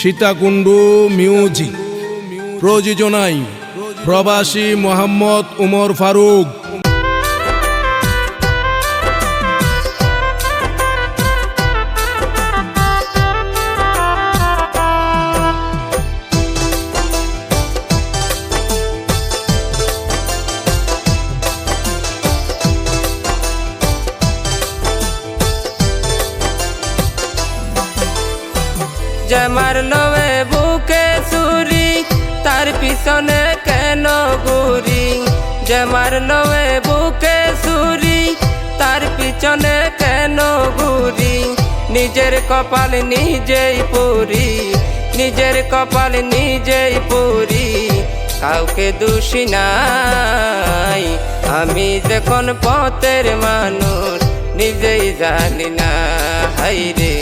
Sitakunda music. প্রযোজনায় প্রবাসী মোহাম্মদ উমর ফারুক। যে মারলো এ বুকে চুরি তার পিছনে কেন গুরি যে মারলো এ বুকে চুরি তার পিছনে কেন গুরি নিজের কপাল নিজেই পুরি, নিজের কপাল নিজেই পুরি। কাউকে দোষী নাই, আমি যখন পথের মানুষ, নিজেই জানি না হাইরে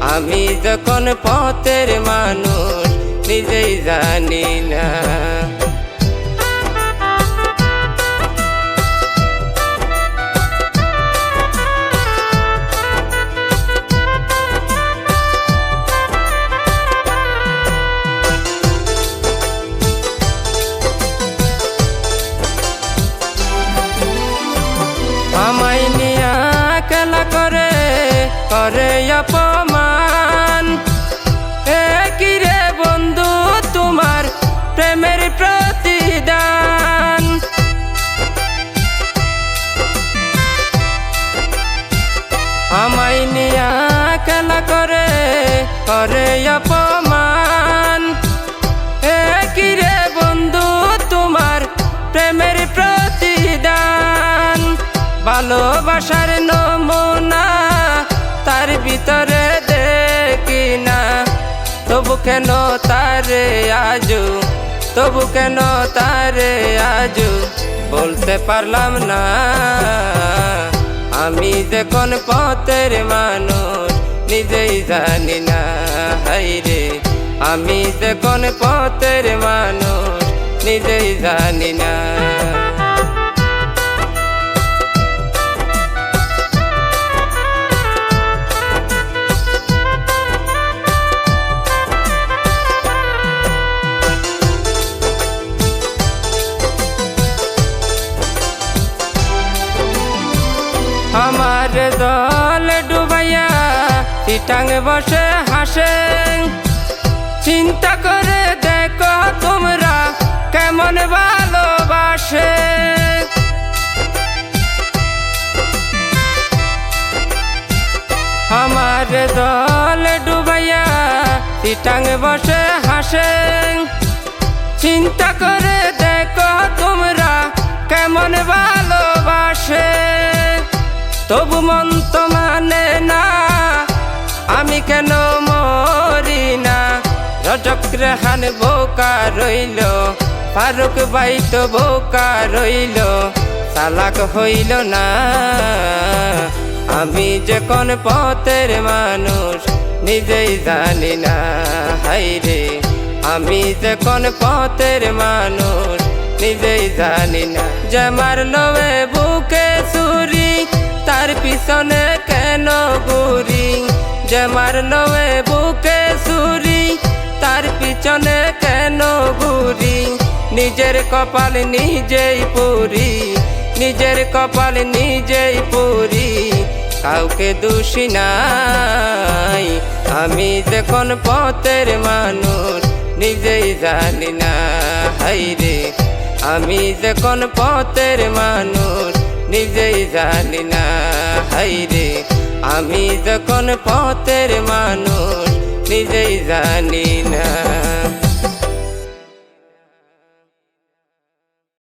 আমি যখন পথের মানুষ নিজেই জানি না। আমায় নিয়া খেলা করে করে অপমান করে অপমান। এ কি রে বন্ধু, তোমার প্রেমের প্রতিদান? ভালোবাসার নমুনা, তার ভিতরে দেখি না। তবু কেন তারে আজু তবু কেন তারে আজু বলতে পারলাম না? আমি যখন পথের মানুষ নিজেই জানি না হাইরে আমি যখন পথের মানুষ নিজেই জানি না। আমার ডুবাইয়া চিটাং বসে হাসে। চিন্তা করে দেখো তোমরা কেমন ভালোবাসে। আমার দল ডুবাইয়া চিটাং বসে হাসে। চিন্তা করে দেখো তোমরা কেমন ভালোবাসে। তবু মানে রেহান বোকা রইল, ফারুক ভাই তো বোকা রইল, চালাক হইল না। আমি যখন পথের মানুষ, নিজেই জানি না হাইরে আমি যখন পথের মানুষ, নিজেই জানি না। যে মারলো বুকে চুরি তার পিছনে কেন গুরি যে মারলো বুকে চুরি তার পিছনে কেন গুরি নিজের কপাল নিজেই পুরি। নিজের কপাল নিজেই পুরি। কাউকে দোষী নাই। আমি যখন পথের মানুষ, নিজেই জানি না হাইরে আমি যখন পথের মানুষ, নিজেই জানি না হাইরে আমি যখন পথের মানুষ নিজেই জানি না